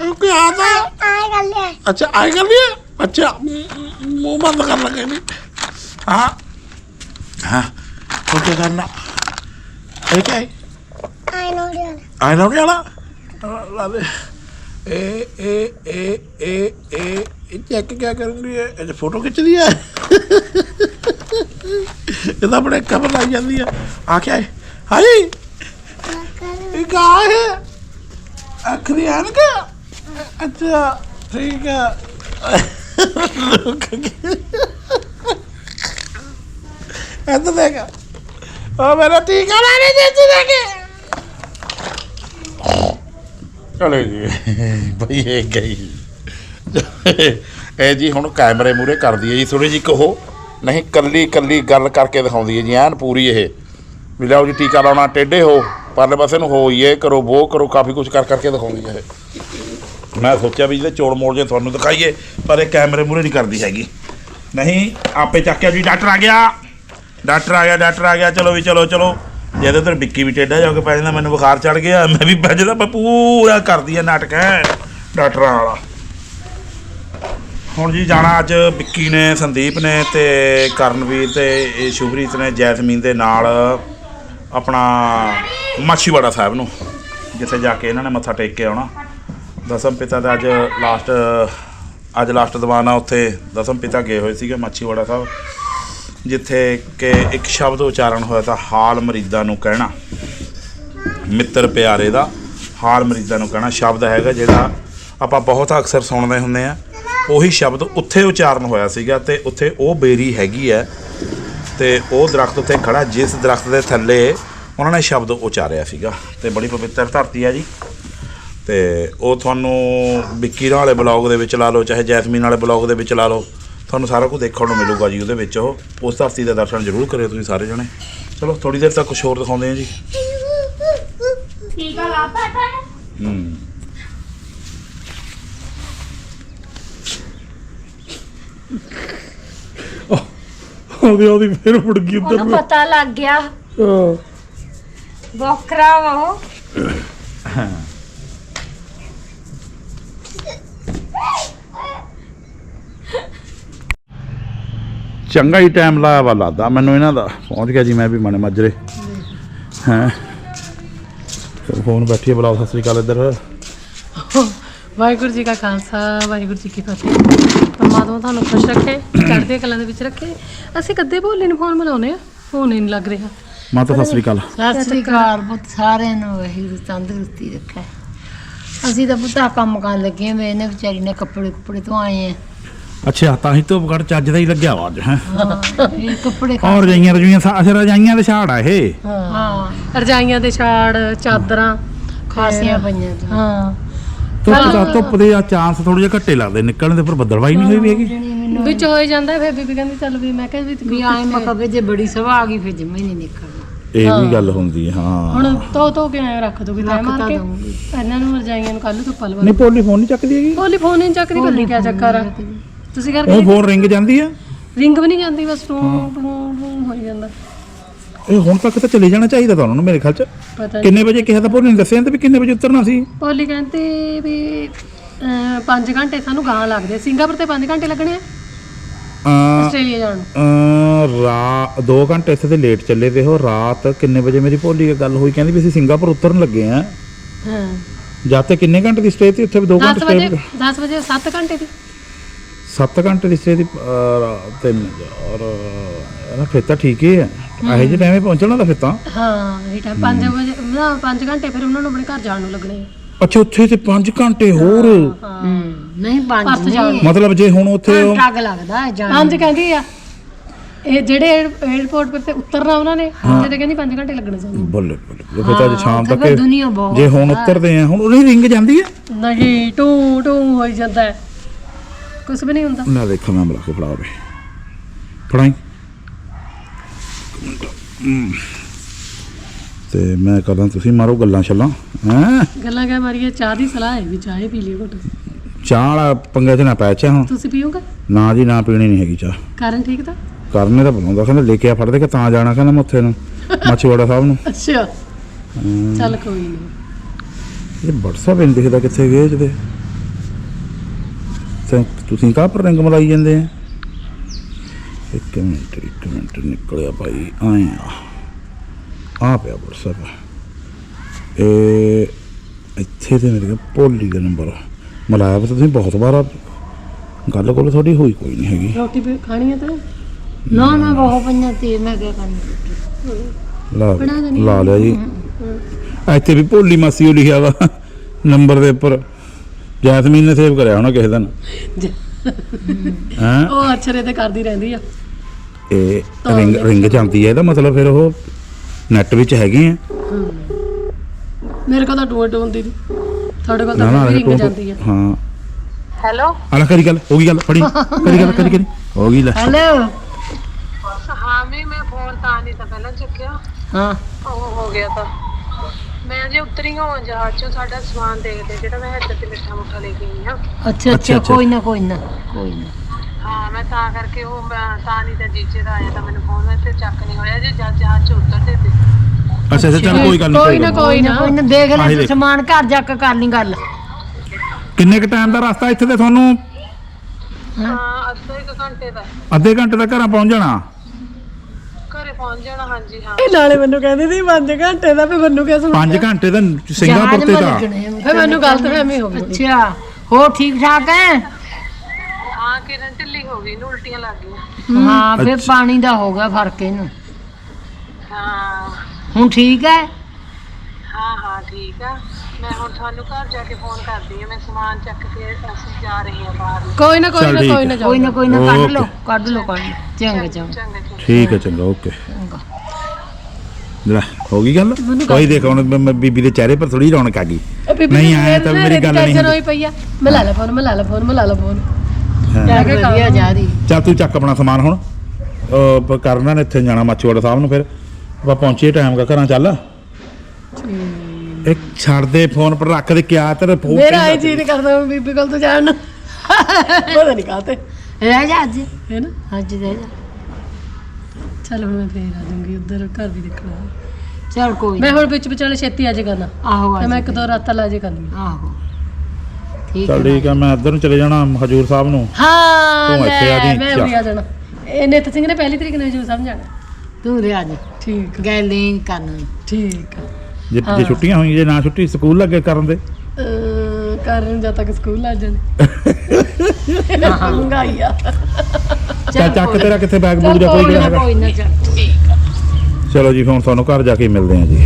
ਉਹ ਕੀ ਆਦਾ
ਆਏ ਗੱਲ
ਅੱਛਾ ਆਏ ਗੱਲ ਅੱਛਾ ਮੂੰਹ ਬੰਦ ਕਰ ਲਗੇ ਨਹੀਂ ああ Porque gana.
Okay. Ay, no,
Rihanna. Ay, no, Rihanna. La de. Eh, eh, eh, eh, eh. ਇਹ ਕੀ ਕਿਆ ਕਰੂੰਗੀ ਇਹ ਫੋਟੋ ਖਿੱਚਦੀ ਆ ਇਹ ਤਾਂ ਆਪਣੇ ਕਬਰ ਲਾਈ ਜਾਂਦੀ ਆ ਆ ਕਿਆ ਹੈ ਹਾਂਜੀ ਇਹ ਕਾ ਹੈ ਅਖਰੀ ਆਣ ਕਾ ਅੱਛਾ ਠੀਕ ਆ ਲੋਕ ਇੱਧਰ ਦੇਖ। ਉਹ ਮੇਰਾ ਟੀਕਾ ਲਾਣੇ ਦੇ ਤੂੰ ਦੇਖ ਚਲੋ ਜੀ। ਬਈ ਇਹ ਗਈ। ਇਹ ਜੀ ਹੁਣ ਕੈਮਰੇ ਮੂਰੇ ਕਰਦੀ ਹੈ ਜੀ। ਥੋੜੀ ਜੀ ਕਹੋ। ਨਹੀਂ, ਕੱਲੀ ਕੱਲੀ ਗੱਲ ਕਰਕੇ ਦਿਖਾਉਂਦੀ ਹੈ ਜੀ। ਐਨ ਪੂਰੀ ਇਹ। ਵੀ ਲਓ ਜੀ, ਟੀਕਾ ਲਾਉਣਾ। ਟੇਢੇ ਹੋ। ਪਰਲੇ ਪਾਸੇ ਨੂੰ ਹੋ ਇਹ। ਕਰੋ ਵੋ ਕਰੋ ਕਾਫੀ ਕੁਝ ਕਰ ਕਰਕੇ ਦਿਖਾਉਂਦੀ ਹੈ ਇਹ। ਮੈਂ ਸੋਚਿਆ ਵੀ ਜਿਹਦੇ ਚੋੜ ਮੋੜ ਜੇ ਤੁਹਾਨੂੰ ਦਿਖਾਈਏ, ਪਰ ਇਹ ਕੈਮਰੇ ਮੂਰੇ ਨਹੀਂ ਕਰਦੀ ਹੈਗੀ। ਨਹੀਂ, ਆਪੇ ਚੱਕਿਆ ਜੀ, ਡਾਕਟਰ ਆ ਗਿਆ। ਡਾਕਟਰ ਆ ਗਿਆ, ਡਾਕਟਰ ਆ ਗਿਆ, ਚਲੋ ਵੀ ਚਲੋ ਚਲੋ। ਜਿਹਦੇ ਉਧਰ ਵਿੱਕੀ ਵੀ ਟੇਢਾ ਜਾ ਕੇ ਪੈ ਜਾਂਦਾ, ਮੈਨੂੰ ਬੁਖਾਰ ਚੜ ਗਿਆ, ਮੈਂ ਵੀ ਪੈ ਜਾਂਦਾ, ਮੈਂ ਪੂਰਾ ਕਰਦੀ ਆ ਨਾਟਕ ਹੈ, ਡਾਕਟਰਾਂ ਵਾਲਾ। ਹੁਣ ਜੀ ਜਾਣਾ ਅੱਜ ਵਿੱਕੀ ਨੇ, ਸੰਦੀਪ ਨੇ ਤੇ ਕਰਨਵੀਰ ਤੇ, ਇਹ ਸ਼ੁਭਰੀਤ ਨੇ, ਜੈਸਮੀਨ ਦੇ ਨਾਲ ਆਪਣਾ ਮਾਛੀਵਾੜਾ ਸਾਹਿਬ ਨੂੰ, ਜਿੱਥੇ ਜਾ ਕੇ ਇਹਨਾਂ ਨੇ ਮੱਥਾ ਟੇਕ ਕੇ ਆਉਣਾ। ਦਸਮ ਪਿਤਾ ਦਾ ਅੱਜ ਲਾਸਟ ਅੱਜ ਲਾਸਟ ਦੀਵਾਨ ਉੱਥੇ, ਦਸਮ ਪਿਤਾ ਗਏ ਹੋਏ ਸੀਗੇ ਮਾਛੀਵਾੜਾ ਸਾਹਿਬ। ਜਿੱਥੇ ਕਿ ਇੱਕ ਸ਼ਬਦ ਉਚਾਰਨ ਹੋਇਆ ਤਾਂ ਹਾਲ ਮਰੀਦਾਂ ਨੂੰ ਕਹਿਣਾ। ਮਿੱਤਰ ਪਿਆਰੇ ਦਾ ਹਾਲ ਮਰੀਦਾਂ ਨੂੰ ਕਹਿਣਾ ਸ਼ਬਦ ਹੈਗਾ ਜਿਹੜਾ ਆਪਾਂ ਬਹੁਤ ਅਕਸਰ ਸੁਣਦੇ ਹੁੰਦੇ ਆ ਉਹੀ ਸ਼ਬਦ ਉੱਥੇ ਉਚਾਰਨ ਹੋਇਆ ਸੀਗਾ ਤੇ ਉੱਥੇ ਉਹ ਬੇਰੀ ਹੈਗੀ ਹੈ ਤੇ ਉਹ ਦਰਖਤ ਉੱਤੇ ਖੜਾ, ਜਿਸ ਦਰਖਤ ਦੇ ਥੱਲੇ ਉਹਨਾਂ ਨੇ ਸ਼ਬਦ ਉਚਾਰਿਆ ਸੀਗਾ। ਤੇ ਬੜੀ ਪਵਿੱਤਰ ਧਰਤੀ ਹੈ ਜੀ। ਤੇ ਉਹ ਤੁਹਾਨੂੰ ਵਿੱਕੀ ਵਾਲੇ ਬਲੌਗ ਦੇ ਵਿੱਚ ਲਾ ਲਓ, ਚਾਹੇ ਜੈਸਮੀਨ ਵਾਲੇ ਬਲੌਗ ਦੇ ਵਿੱਚ ਲਾ ਲਓ। ਤੁਹਾਨੂੰ ਸਾਰਾ ਕੁਝ ਦੇਖਣ ਨੂੰ ਮਿਲੂਗਾ ਜੀ ਉਹਦੇ ਵਿੱਚ ਉਹ ਉਸ ਧਰਤੀ ਦੇ ਦਰਸ਼ਨ ਜ਼ਰੂਰ ਕਰਿਓ ਤੁਸੀਂ ਸਾਰੇ ਜਣੇ। ਚਲੋ ਥੋੜੀ ਦੇਰ ਤੱਕ ਕੁਝ ਹੋਰ ਦਿਖਾਉਂਦੇ ਹਾਂ ਜੀ।
ਟੀਕਾ ਲਾਤਾ ਤਾਂ
ਹੂੰ।
ਉਹਦੀ ਉਹਦੀ ਫਿਰ ਮੁੜ ਗਈ ਉੱਧਰ
ਉਹਨੂੰ ਪਤਾ ਲੱਗ ਗਿਆ।
ਹਾਂ।
ਬੋਕਰਾ ਵਾ ਉਹ।
ਚੰਗਾ ਹੀ ਟਾਈਮ ਲਾਇਆ ਵਾ ਲੱਗਦਾ ਮੈਨੂੰ ਇਹਨਾਂ ਦਾ। ਪਹੁੰਚ ਗਿਆ ਜੀ ਮੈਂ ਵੀ ਮਣੇ ਮਾਜਰੇ। ਹਾਂ? ਫੋਨ ਬੈਠੀ ਬੁਲਾਓ ਸਤਿ ਸ੍ਰੀ ਅਕਾਲ ਇੱਧਰ।
ਵਾਹਿਗੁਰੂ ਜੀ ਕਾ ਖਾਲਸਾ ਵਾਹਿਗੁਰੂ ਜੀ ਕੀ ਫਤਿਹ। ਪਰਮਾਤਮਾ ਤੁਹਾਨੂੰ ਖੁਸ਼ ਰੱਖੇ ਚੜ੍ਹਦੀਆਂ ਕਲਾਂ ਦੇ ਵਿੱਚ ਰੱਖੇ। ਅਸੀਂ ਕਦੇ ਭੋਲੇ ਨੂੰ ਫੋਨ ਮਿਲਾਉਨੇ ਆ ਫੋਨ ਹੀ ਨਹੀਂ ਲੱਗ ਰਿਹਾ।
ਮਾਤਾ ਸਤਿ ਸ੍ਰੀ ਅਕਾਲ।
ਸਤਿ ਸ੍ਰੀ ਅਕਾਲ ਪੁੱਤ ਸਾਰਿਆਂ ਨੂੰ ਵਾਹਿਗੁਰੂ ਤੰਦਰੁਸਤੀ ਰੱਖੇ। ਅਸੀਂ ਤਾਂ ਪੁੱਤਾ ਕੰਮ ਕਰਨ ਲੱਗੇ ਮੈਂ ਇਹਨੇ ਵਿਚਾਰੀ ਨੇ ਕੱਪੜੇ ਕੁੱਪੜੇ ਤੋਂ ਆਏ ਆ।
ਅੱਛਾ ਤਾਂ ਹੀ ਤੋਂ ਘੜ ਚੱਜ ਦਾ ਹੀ ਲੱਗਿਆ ਵਾ ਅੱਜ ਹੈ।
ਹਾਂ ਇਹ ਕੱਪੜੇ ਖਾ-
ਔਰ ਰਜਾਈਆਂ ਰਜੂਈਆਂ ਅਸਰ ਰਜਾਈਆਂ ਦੇ ਛਾੜ ਆ ਇਹ।
ਹਾਂ
ਰਜਾਈਆਂ ਦੇ ਛਾੜ ਚਾਦਰਾਂ
ਖਾਸੀਆਂ ਪਈਆਂ ਤੋਂ
ਹਾਂ।
ਧੁੱਪ ਦਾ ਧੁੱਪ ਦੇ ਆ ਚਾਂਸ ਥੋੜੇ ਜਿਹਾ ਘੱਟੇ ਲੱਗਦੇ ਨਿਕਲਣ ਦੇ ਪਰ ਬੱਦਲਵਾਈ ਨਹੀਂ ਹੋਈ ਵੀ ਹੈਗੀ।
ਵਿੱਚ ਹੋਈ ਜਾਂਦਾ ਫਿਰ ਬੀਬੀ ਕਹਿੰਦੀ ਚੱਲ ਵੀ ਮੈਂ ਕਿਹਾ ਵੀ
ਵੀ ਆਏ ਮੈਂ ਕਹੇ ਜੇ ਬੜੀ ਸਵਾ ਆ ਗਈ ਫਿਰ ਜਮੇ ਨਹੀਂ ਨਿਕਲਣਾ।
ਇਹ ਵੀ ਗੱਲ ਹੁੰਦੀ ਹੈ ਹਾਂ।
ਹੁਣ ਧੋ ਧੋ ਕੇ ਐਂ ਰੱਖ ਦੋਗੇ ਤੈ
ਰੱਖ
ਮਾਰ
ਤਾਂ
ਕੇ।
ਦਊਂਗੀ।
ਇਹਨਾਂ ਨੂੰ ਰਜਾਈਆਂ ਨੂੰ ਕੱਲ ਨੂੰ ਧੁੱਪ ਲਵਾ
ਨਹੀਂ ਪੋਲੀ ਫੋਨ ਨਹੀਂ ਚੱਕਦੀ ਹੈਗੀ?
ਭੋਲੀ ਫੋਨ ਨਹੀਂ ਚੱਕਦੀ ਨਹੀਂ ਕਿਆ ਚੱਕਰ ਆ। ਤੁਸੀਂ
ਉਹ
ਕਰਕੇ
ਫੋਨ ਰਿੰਗ ਜਾਂਦੀ ਆ?
ਰਿੰਗ ਵੀ ਨਹੀਂ ਜਾਂਦੀ ਬਸ ਟੂ ਟੂ ਟੂ ਹੋਈ ਜਾਂਦਾ।
ਇਹ ਹੁਣ ਤੱਕ ਤਾਂ ਚਲੇ ਜਾਣਾ ਚਾਹੀਦਾ ਤੁਹਾਨੂੰ ਨਾ ਮੇਰੇ ਖਿਆਲ ਚ।
ਪਤਾ ਨਹੀਂ
ਕਿੰਨੇ ਵਜੇ ਕਿਹਾ ਤਾਂ ਭੋਲੀ ਨੇ ਦੱਸਿਆ ਤੇ ਵੀ ਕਿੰਨੇ ਵਜੇ ਉਤਰਨਾ ਸੀ?
ਭੋਲੀ ਕਹਿੰਦੀ ਵੀ 5 ਘੰਟੇ ਸਾਨੂੰ ਗਾਂ ਲੱਗਦੇ। ਸਿੰਗਾਪੁਰ ਤੇ 5 ਘੰਟੇ ਲੱਗਣੇ ਆ?
ਅ
ਆਸਟ੍ਰੇਲੀਆ ਜਾਣ ਨੂੰ।
ਰਾ 2 ਘੰਟੇ ਇੱਥੇ ਤੇ ਲੇਟ ਚੱਲੇ ਤੇ ਉਹ ਰਾਤ ਕਿੰਨੇ ਵਜੇ ਮੇਰੀ ਭੋਲੀ ਨਾਲ ਗੱਲ ਹੋਈ ਕਹਿੰਦੀ ਵੀ ਅਸੀਂ ਸਿੰਗਾਪੁਰ ਉਤਰਨ ਲੱਗੇ ਆ।
ਹਾਂ।
ਜਾਂ ਤੇ ਕਿੰਨੇ ਘੰਟੇ ਦੀ ਸਟੇ ਤੇ ਉੱਥੇ ਵੀ 2 ਘੰਟੇ
10 ਵਜੇ
ਸਟੇ
10 ਵਜੇ 7 ਘੰਟੇ ਦੀ।
7 ਘੰਟੇ ਦੀ ਤਿੰਨ ਔਰ ਨਾ ਫਿਰ ਤਾਂ ਠੀਕ ਹੀ ਹੈ। ਇਹੋ ਜਿਹੇ ਟਾਈਮੇ ਪਹੁੰਚਣਾ ਤਾਂ ਫਿਰ ਤਾਂ।
ਹਾਂ ਇਹ ਟਾਈਮ 5 ਵਜੇ ਨਾ 5 ਘੰਟੇ ਫਿਰ ਉਹਨਾਂ ਨੂੰ ਆਪਣੇ ਘਰ ਜਾਣ ਨੂੰ ਲੱਗਣੇ। ਆ
ਅੱਛਾ ਉੱਥੇ ਤੇ 5 ਘੰਟੇ ਹੋਰ।
ਹੂੰ ਨਹੀਂ
ਪਰਤ
ਪੰਜ
ਜਾਣ
ਨਹੀਂ
ਮਤਲਬ ਜੇ ਹੁਣ ਉੱਥੇ ਉਹ-
ਟੱਗ ਲੱਗਦਾ ਹੈ ਜਾਣ
ਪੰਜ ਕਹਿੰਦੀ ਆ ਇਹ ਜਿਹੜੇ 에어ਪੋਰਟ ਤੇ ਉਤਰਨਾ ਉਹਨਾਂ ਨੇ ਉੱਥੇ ਤੇ ਕਹਿੰਦੀ 5 ਘੰਟੇ ਲੱਗਣੇ ਸਾਨੂੰ।
ਬੱਲੇ ਬੱਲੇ ਜੇ ਫਿਰ ਤਾਂ ਅੱਜ ਸ਼ਾਮ
ਉੱਥੇ
ਤੱਕ
ਫਿਰ ਦੁਨੀਆ ਬਹੁਤ
ਜੇ ਹੁਣ ਉਤਰਦੇ ਆ ਹੁਣ ਉਹਦੀ ਰਿੰਗ ਜਾਂਦੀ ਹੈ?
ਨਹੀਂ ਟੂ ਟੂ ਹੋਈ ਜਾਂਦਾ ਹੈ। ਕੁਝ ਵੀ ਨਹੀਂ ਹੁੰਦਾ।
ਲੈ ਦੇਖੋ ਮੈਂ ਬੁਲਾ ਕੇ ਫੜਾ ਵੇ। ਫੜਾਈ। ਤੇ ਮੈਂ ਕਰਾਂ ਤੁਸੀਂ ਮਾਰੋ ਗੱਲਾਂ ਛੱਲਾਂ ਹੈਂ?
ਗੱਲਾਂ ਕਹਿ ਮਾਰੀਏ ਚਾਹ ਦੀ ਸਲਾਹ ਹੈ ਵੀ ਚਾਹ ਹੀ ਪੀ ਲਿਓ ਘੁੱਟ।
ਚਾਹ ਵਾਲਾ ਪੰਗੇ ਤੇ ਨਾ ਪੈ ਚਾ ਹੁਣ।
ਤੁਸੀਂ ਪੀਓਗੇ?
ਨਾ ਜੀ ਨਾ ਪੀਣੀ ਨਹੀਂ ਹੈਗੀ ਚਾਹ।
ਕਾਰਨ ਠੀਕ ਤਾਂ?
ਕਰਨੇ ਤਾਂ ਬੁਲਾਉਂਦਾ ਕਹਿੰਦਾ ਲੈ ਕੇ ਆ ਫੜ ਦੇ ਕਿ ਤਾਂ ਜਾਣਾ ਕਹਿੰਦਾ ਮੈਂ ਉੱਥੇ ਨੂੰ ਮੱਛੀਵਾੜਾ ਸਾਹਿਬ ਨੂੰ।
ਅੱਛਾ। ਚੱਲ ਕੋਈ ਨਹੀਂ।
ਇਹ WhatsApp ਨਹੀਂ ਦਿਖਦਾ ਕਿੱਥੇ ਗਏ ਜਦੇ ਤੁਸੀਂ ਕਾਹ ਪਰ ਰੰਗ ਮਲਾਈ ਜਾਂਦੇ ਆ? ਇੱਕ ਮਿੰਟ ਇੱਕ ਮਿੰਟ ਨਿਕਲਿਆ ਭਾਈ ਆਏ ਆ। ਪਿਆ WhatsApp ਇਹ ਇੱਥੇ ਤੇ ਮੇਰੇ ਭੋਲੀ ਦਾ ਨੰਬਰ ਮਲਾਇਆ ਤਾਂ ਤੁਸੀਂ ਬਹੁਤ ਵਾਰ। ਗੱਲ ਕੋਲ ਤੁਹਾਡੀ ਹੋਈ ਕੋਈ ਨਹੀਂ ਹੈਗੀ।
ਰੋਟੀ ਵੀ ਖਾਣੀ ਹੈ ਤੇ?
ਨਾ ਨਾ ਬਹੁਤ ਪਈਆਂ ਤੇ ਮੈਂ ਕਿਹਾ ਕਰਨੀ
ਲਾ ਲਾ ਲਿਆ ਜੀ। ਇੱਥੇ ਵੀ ਭੋਲੀ ਮਾਸੀ ਉਹ ਲਿਖਿਆ ਵਾ ਨੰਬਰ ਦੇ ਉੱਪਰ। ਜੈਸਮੀਨ ਨੇ ਸੇਵ ਕਰਿਆ ਹੋਣਾ ਕਿਸੇ ਦਿਨ। ਹਾਂ?
ਉਹ ਅਛਰੇ ਤੇ ਕਰਦੀ ਰਹਿੰਦੀ ਆ।
ਇਹ ਰਿੰਗ ਰਿੰਗ ਜਾਂਦੀ ਹੈ ਇਹਦਾ ਮਤਲਬ ਫਿਰ ਉਹ ਨੈਟ ਵਿੱਚ ਹੈਗੇ ਆ।
ਮੇਰੇ ਕੋਲ ਤਾਂ ਟੂ ਟੂ ਹੁੰਦੀ ਸੀ ਤੁਹਾਡੇ ਕੋਲ ਤਾਂ ਰਿੰਗ ਜਾਂਦੀ ਆ।
ਹਾਂ।
ਹੈਲੋ?
ਆਲਾ ਕਰੀ ਗੱਲ ਹੋ ਗਈ ਗੱਲ ਫੜੀ। ਕਰੀ ਗੱਲ ਕਰੀ ਕਰੀ। ਹੋ ਗਈ ਲੈ।
ਹੈਲੋ?
ਹਾਂ ਵੀ ਮੈਂ ਫੋਨ ਤਾਂ ਨਹੀਂ ਤਾਂ ਪਹਿਲਾਂ ਚੱਕਿਆ।
ਹਾਂ।
ਉਹ ਹੋ ਗਿਆ ਤਾਂ। ਮੈਂ ਜੇ ਉਤਰੀ ਹਾਂ ਜਹਾਜ਼ ਚੋਂ ਸਾਡਾ ਸਮਾਨ ਦੇਖਦੇ ਜਿਹੜਾ ਮੈਂ ਇੱਧਰ ਤੇ ਮਿੱਠਾ ਮੁੱਠਾ ਲੈ ਕੇ ਆਈ ਹਾਂ।
ਅੱਛਾ
ਅੱਛਾ।
ਕੋਈ ਨਾ ਕੋਈ ਨਾ। ਕੋਈ ਨਾ।
ਹਾਂ ਮੈਂ ਤਾਂ ਕਰਕੇ ਉਹ ਮੈਂ ਤਾਂ ਨਹੀਂ ਤਾਂ ਜੀਜੇ ਦਾ ਆਇਆ ਤਾਂ ਮੈਨੂੰ ਫੋਨ ਮੈਂ ਤੇ ਚੱਕ ਨਹੀਂ ਹੋਇਆ ਜੇ ਜਹਾਜ਼ ਜਹਾਜ਼ ਚ ਉਤਰਦੇ ਤੇ
ਅੱਛਾ ਅੱਛਾ ਚੱਲ ਕੋਈ ਗੱਲ ਨਹੀਂ
ਕੋਈ ਨਾ ਕੋਈ ਨਾ
ਕੋਈ ਨਾ। ਦੇਖ ਲੈ
ਆਹੀ ਦੇਖ।
ਸਮਾਨ ਘਰ ਜਾ ਕੇ ਕਰ ਲਈ ਗੱਲ।
ਕਿੰਨੇ ਕ ਟਾਈਮ ਦਾ ਰਸਤਾ ਇੱਥੇ ਤੇ ਤੁਹਾਨੂੰ?
ਹਾਂ ਅੱਧਾ ਇੱਕ ਘੰਟੇ ਦਾ।
ਅੱਧੇ ਘੰਟੇ ਤੱਕ ਘਰਾਂ ਪਹੁੰਚ ਜਾਣਾ?
ਪਹੁੰਚ ਜਾਣਾ ਹਾਂਜੀ ਹਾਂ।
ਨਾਲੇ ਮੈਨੂੰ ਕਹਿੰਦੀ ਸੀ 5 ਘੰਟੇ ਦਾ ਫੇ ਮੈਨੂੰ ਕਿਹਾ
5 ਘੰਟੇ ਤਾਂ ਸਿੰਗਾਪੁਰ ਤੇ ਦਾ
ਫਿਰ ਮੈਨੂੰ ਗਲਤ ਫਹਿਮੀ ਹੋ ਗਈ।
ਅੱਛਾ ਹੋ ਠੀਕ ਠਾਕ ਹੈ?
ਹਾਂ ਕਿਰਨ ਢਿੱਲੀ ਹੋ ਗਈ ਨੂੰ ਉਲਟੀਆਂ ਲੱਗ ਗਈਆਂ।
ਹਾਂ ਫਿਰ
ਅੱਛਾ।
ਪਾਣੀ ਦਾ ਹੋ ਗਿਆ ਫ਼ਰਕ ਇਹਨੂੰ।
ਹਾਂ।
ਹੁਣ ਠੀਕ ਹੈ?
ਹਾਂ ਹਾਂ ਠੀਕ ਆ। ਮੈਂ ਹੁਣ ਤੁਹਾਨੂੰ ਘਰ ਜਾ ਕੇ ਫੋਨ ਕਰਦੀ ਆ ਮੈਂ ਸਮਾਨ ਚੱਕ ਕੇ ਅਸੀਂ ਜਾ ਰਹੇ ਹਾਂ ਬਾਹਰ। ਨੂੰ।
ਕੋਈ ਨਾ ਕੋਈ
ਚੱਲ
ਨਾ
ਠੀਕ
ਕੋਈ। ਨਾ
ਕੋਈ ਨਾ ਕੋਈ ਨਾ ਕੱਢ। ਲਓ ਕੱਢ ਲਓ ਕੱਢ ਲਓ। ਚੰਗਾ ਚੰਗਾ
ਠੀਕ ਹੈ। ਚੰਗਾ ਓਕੇ।
ਚੰਗਾ।
ਲੈ ਹੋ ਗਈ ਗੱਲ? ਕੋਈ ਦੇਖ ਹੁਣ ਮੈਂ- ਮੈਂ ਬੀਬੀ ਦੇ ਚਿਹਰੇ ਪਰ ਥੋੜੀ ਰੌਣਕ ਆ ਗਈ। ਨਹੀਂ ਆਇਆ ਤਾਂ ਮੇਰੀ ਗੱਲ ਨਹੀਂ
ਹੋਈ
ਹੁੰਦੀ।
ਪਈ ਆ। ਮਿਲਾ ਲੈ ਫੋਨ ਮਿਲਾ ਲੈ ਫੋਨ ਮਿਲਾ ਲੈ ਫੋਨ
ਹਾਂ।
ਵਧੀਆ ਜਾ ਰਹੀ।
ਚੱਲ ਤੂੰ ਚੱਕ ਆਪਣਾ ਸਮਾਨ ਹੁਣ। ਪ- ਕਰਨਾ ਨੇ ਇੱਥੇ ਜਾਣਾ ਮਾਚੀਵਾੜਾ ਸਾਹਿਬ ਨੂੰ ਫਿਰ। ਆਪਾਂ ਪਹੁੰਚੀਏ ਟਾਈਮ ਕਾ ਘਰਾਂ ਚੱਲ। ਇੱਕ ਛੱਡ ਦੇ ਫੋਨ ਪਰ ਰੱਖ ਦੇ ਕਿਆ ਤੇਰੇ ਫੋਨ
ਮੇਰਾ ਆਈ ਜੀ ਨਹੀਂ ਕਰਦਾ ਹੁਣ ਬੀਬੀ ਕੋਲ ਤੋਂ ਜਾਣ ਨੂੰ। ਪਤਾ ਨਹੀਂ ਕਾਤੇ
ਰਹਿ ਜਾ ਅੱਜ।
ਹੈ ਨਾ?
ਅੱਜ ਰਹਿ ਜਾ।
ਚੱਲ ਹੁਣ ਮੈਂ ਫੇਰ ਆ ਜਾਊਂਗੀ ਉਧਰ ਘਰ ਵੀ ਦੇਖਣਾ।
ਚਲ ਕੋਈ
ਮੈਂ ਹੁਣ ਵਿੱਚ ਵਿਚਾਲੇ ਛੇਤੀ ਆ ਜੇ ਕਰਨਾ।
ਆਹੋ
ਤੇ ਮੈਂ ਇੱਕ ਦੋ ਰਾਤਾਂ ਲਾ ਜੇ ਕਰਨੀ
ਆਹੋ। ਠੀਕ
ਚੱਲ
ਹੈ
ਠੀਕ ਆ ਮੈਂ ਇੱਧਰ ਨੂੰ ਚਲੇ ਜਾਣਾ ਹਜੂਰ ਸਾਹਿਬ ਨੂੰ।
ਹਾਂ
ਤੂੰ ਇੱਥੇ ਆ
ਲੈ,
ਜੀ,
ਮੈਂ। ਉਰੀ ਆ ਜਾਣਾ। ਇਹ ਨਿਤ ਸਿੰਘ ਨੇ ਪਹਿਲੀ ਤਰੀਕ ਨੂੰ ਜੂ ਸਮਝਾਣਾ
ਤੂੰ ਰਹਿ ਜਾ।
ਠੀਕ।
ਗੱਲ ਨਹੀਂ ਕਰਨੀ।
ਠੀਕ ਆ।
ਜੇ ਜੇ ਛੁੱਟੀਆਂ ਹੋਈਆਂ ਜੇ ਨਾ ਛੁੱਟੀ ਸਕੂਲ ਲੱਗੇ ਕਰਨ ਦੇ?
ਅਹ, ਕਰਨ ਜਦ ਤੱਕ ਸਕੂਲ ਲੱਗ ਜਾਣੇ। ਮਹਿੰਗਾਈ ਆ।
ਚੱਲ ਚੱਕ ਤੇਰਾ ਕਿੱਥੇ ਬੈਗ ਬੂਗ ਜਾਂ ਕੋਈ
ਨਾ,
ਹੈਗਾ
ਕੋਈ ਨਾ ਚੱਲ।
ਚਲੋ ਜੀ ਹੁਣ ਤੁਹਾਨੂੰ ਘਰ ਜਾ ਕੇ ਮਿਲਦੇ ਆ ਜੀ।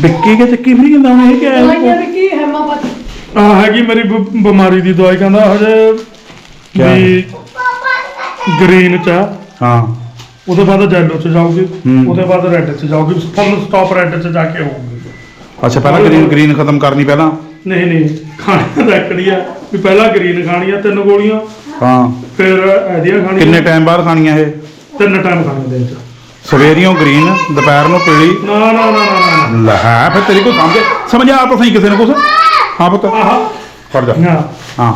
ਵਿੱਕੀ ਕੇ ਚੱਕੀ ਫਰੀ ਕਹਿੰਦਾ ਹੁਣ ਇਹ ਕੀ
ਦਵਾਈਆਂ ਵੀ ਕੀ। ਹੈਮੋਪੈਥੀ
ਆ ਹੈਗੀ ਮੇਰੀ ਬ- ਬਿਮਾਰੀ ਦੀ ਦਵਾਈ ਕਹਿੰਦਾ ਹਜੇ
ਕਿਆ?
ਵੀ ਗ੍ਰੀਨ ਚ ਆ
ਹਾਂ।
ਉਹਦੇ ਬਾਅਦ ਜੈਲੋ ਚ ਜਾਊਗੀ
ਹੂੰ।
ਉਹਦੇ ਬਾਅਦ ਰੈੱਡ ਚ ਜਾਊਗੀ ਫੁੱਲ ਸਟਾਪ ਰੈੱਡ ਚ ਜਾ ਕੇ ਹੋਊਗੀ
ਅੱਛਾ ਪਹਿਲਾਂ ਗ੍ਰੀਨ ਗ੍ਰੀਨ ਖਤਮ ਕਰਨੀ ਪਹਿਲਾਂ?
ਨਹੀਂ ਨਹੀਂ ਖਾਣੀ ਰੱਖੜੀ ਆ ਵੀ ਪਹਿਲਾਂ ਗ੍ਰੀਨ ਖਾਣੀ ਆ ਤਿੰਨ ਗੋਲੀਆਂ।
ਹਾਂ।
ਫਿਰ ਇਹਦੀਆਂ ਖਾਣੀਆਂ।
ਕਿੰਨੇ ਟਾਈਮ ਬਾਅਦ ਖਾਣੀਆਂ ਇਹ?
ਤਿੰਨ ਟਾਈਮ ਖਾਣੀ ਦਿਨ ਚ
ਸਵੇਰੀਓ ਗ੍ਰੀਨ ਦੁਪਹਿਰ ਨੂੰ ਪੀਲੀ।
ਨਾ ਨਾ ਨਾ ਨਾ ਨਾ
ਲੈ ਫਿਰ ਤੇਰੀ ਕੋਈ ਸਮਝ? ਸਮਝਾ ਤਾਂ ਸਹੀ ਕਿਸੇ ਨੇ ਕੁਛ? ਹਾਂ ਪੁੱਤ।
ਆਹ।
ਫੜ ਜਾ।
ਹਾਂ
ਹਾਂ।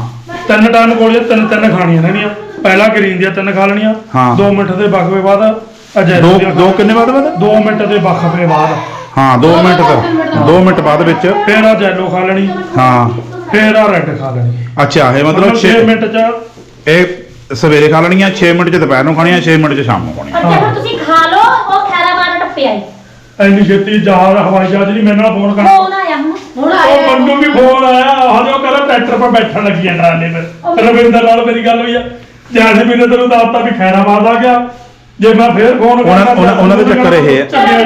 ਤਿੰਨ ਟਾਈਮ ਗੋਲੀਆਂ ਤਿੰਨ ਤਿੰਨ ਖਾਣੀਆਂ ਨੇ ਪਹਿਲਾਂ ਗ੍ਰੀਨ ਦੀਆਂ ਤਿੰਨ ਖਾ ਲੈਣੀਆਂ।
ਹਾਂ।
2 ਮਿੰਟ ਦੇ ਵਕਫੇ ਬਾਅਦ ਅਜੈ
ਦੋ ਦੋ ਕਿੰਨੇ ਬਾਅਦ ਬਾਅਦ?
2 ਮਿੰਟ ਦੇ ਵਕਫੇ ਬਾਅਦ।
ਹਾਂ 2 ਮਿੰਟ ਤੱਕ 2 ਮਿੰਟ ਬਾਅਦ ਵਿੱਚ।
ਫਿਰ ਆ ਜੈਲੋ ਖਾ ਲੈਣੀ।
ਹਾਂ।
ਫਿਰ ਆ ਰੈੱਡ ਖਾ ਲੈਣੀ।
ਅੱਛਾ ਇਹ ਮਤਲਬ
6
6
ਮਿੰਟ ਚ
ਇਹ ਸਵੇਰੇ ਖਾ ਲੈਣੀਆਂ 6 ਮਿੰਟ ਚ ਦੁਪਹਿਰ ਨੂੰ ਖਾਣੀਆਂ 6 ਮਿੰਟ ਚ ਸ਼ਾਮ ਨੂੰ ਖਾਣੀਆਂ।
ਔਰ ਜਦੋਂ ਤੁਸੀਂ ਖਾ ਲਓ ਉਹ ਖੈਰਾ ਬਾਰ ਟੱਪਿਆ ਈ
ਐਨੀ ਛੇਤੀ ਜਹਾਜ਼ ਹਵਾਈ ਜਹਾਜ਼ ਨਹੀਂ ਮੇਰੇ ਨਾਲ ਫੋਨ ਕਰ।
ਫੋਨ ਆਇਆ ਹੁਣ।
ਹੁਣ
ਉਹ ਮੈਨੂੰ ਵੀ ਫੋਨ ਆਇਆ। ਹਜੇ ਉਹ ਕਹਿੰਦਾ ਟਰੈਕਟਰ 'ਤੇ ਬੈਠਣ ਲੱਗੀ ਆ ਟਰਾਲੇ 'ਤੇ। ਰਵਿੰਦਰ ਨਾਲ ਮੇਰੀ ਗੱਲ ਹੋਈ ਆ। ਜੈਸੇ ਵੀ ਨੇ ਤੈਨੂੰ ਦੱਸਤਾ ਵੀ ਖੈਰਾ ਬਾਦ ਆ ਗਿਆ। ਜੇ ਮੈਂ ਫੇਰ ਫੋਨ
ਉਹਨਾਂ- ਉਹਨਾਂ- ਉਹਨਾਂ ਦੇ ਚੱਕਰ ਇਹ ਹੈ।
ਚੱਲੇ
ਹਾਂ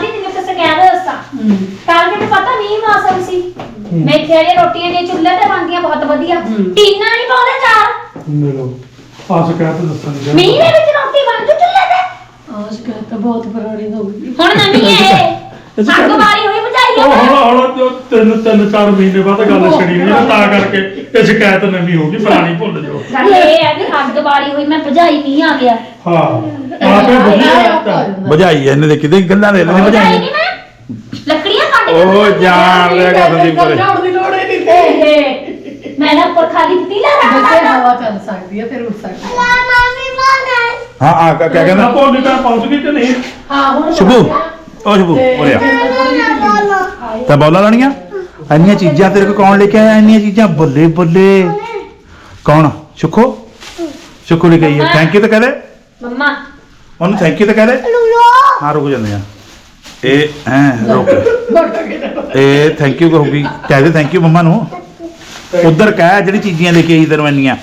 ਦੀ ਤੈਨੂੰ ਕਿਸੇ ਕਹਿ ਰਿਹਾ ਦੱਸਾਂ ਕੱਲ ਮੈਨੂੰ ਪਤਾ ਨਹੀਂ ਮੌਸਮ ਸੀ। ਮੈਂ ਆਈ ਰੋਟੀਆਂ ਦੀਆਂ ਚੁੱਲ੍ਹੇ ਤੇ ਬਣਦੀਆਂ ਬਹੁਤ ਵਧੀਆ। ਟੀਨਾ ਨਹੀਂ ਪਾਉਂਦੇ ਚਾਰ
ਮਿਲੋ ਆ ਸ਼ਿਕਾਇਤ ਦੱਸਣ ਦੀ
ਮੀਂਹ ਦੇ ਵਿੱਚ ਰੋਟੀ ਬਣ ਜੂ ਚੁੱਲ੍ਹੇ ਤੇ।
ਆਜ ਕਹ ਤਾਂ ਬਹੁਤ ਪੁਰਾਣੀ ਹੋ ਗਈ।
ਹੁਣ ਨਵੀਂ ਹੈ ਇਹ। ਅੱਗ ਬਾਰੀ ਹੋਈ
ਉਹ
ਆ
ਹੁਣ ਹੁਣ ਜੋ ਤਿੰਨ ਤਿੰਨ ਚਾਰ ਮਹੀਨੇ ਬਾਅਦ ਗੱਲ ਛੜੀ ਹੋਈ ਆ, ਤਾਂ ਕਰਕੇ ਇਹ ਸ਼ਿਕਾਇਤ ਨਵੀਂ ਹੋ ਗਈ ਪੁਰਾਣੀ ਭੁੱਲ ਜਾਓ।
ਗੱਲ ਇਹ ਹੈ ਕਿ ਅੱਗ ਬਾਰੀ ਹੋਈ ਮੈਂ ਭਜਾਈ ਮੀਂਹ ਆ ਗਿਆ।
ਹਾਂ ਆਪੇ ਵਧੀਆ
ਬੁਝਾਈ ਇਹਨੇ ਦੇ ਕਿਤੇ ਗੱਲਾਂ ਦੇ ਲੈਣੇ
ਭਜਾਈ।
ਬੁਝਾਈ
ਨਹੀਂ ਮੈਂ। ਲੱਕੜੀਆਂ ਕੱਟ ਕੇ
ਉਹ ਜਾਣ ਲੈਗਾ ਸੰਦੀਪ ਕੋਲੇ।
ਜਾਣ ਦੀ ਲੋੜ ਹੀ ਨਹੀਂ
ਇਹ ਮੈਂ ਨਾ ਉੱਪਰ ਖਾਲੀ ਪਤੀਲਾ
ਵੈਸੇ
ਰੱਖਦਾ
ਹਵਾ ਚੱਲ ਸਕਦੀ ਹੈ ਫਿਰ ਉੱਠ ਸਕਦੀ ਹੈ
ਹਾਂ ਆ ਕਿਆ
ਕਹਿੰਦਾ
ਕਹਿੰਦਾ
ਤਾਂ ਪਹੁੰਚ ਗਈ ਕਿ ਨਹੀਂ?
ਹਾਂ ਹੁਣ
ਸ਼ੁਭੂ ਉਹ ਸ਼ੁਭੂ ਉਰੇ ਆ ਤਾਂ ਬੋਲਾ ਲੈਣੀਆਂ ਇੰਨੀਆਂ ਚੀਜ਼ਾਂ ਤੇਰੇ ਕੋਲ ਕੌਣ ਲੈ ਕੇ ਆਇਆ? ਇੰਨੀਆਂ ਚੀਜ਼ਾਂ? ਬੱਲੇ ਬੱਲੇ। ਕੌਣ? ਸੁਖੋ? ਸੁਖੋ ਲੈ ਕੇ ਆਈ ਥੈਂਕ ਯੂ ਤਾਂ ਕਹਦੇ
ਮੰਮਾ।
ਉਹਨੂੰ ਥੈਂਕ ਯੂ ਤਾਂ ਕਹਦੇ ਹਾਂ ਰੁਕ ਜਾਂਦੇ ਆ ਇਹ ਐ ਰੁਕ। ਇਹ ਥੈਂਕ ਯੂ ਕਹੂਗੀ। ਕਹਿ ਦੇ ਥੈਂਕ ਯੂ ਮੰਮਾ ਨੂੰ। ਉਧਰ ਕਹਿ ਜਿਹੜੀ ਚੀਜ਼ਾਂ ਲੈ ਕੇ ਆਈ ਤੈਨੂੰ ਇੰਨੀਆਂ।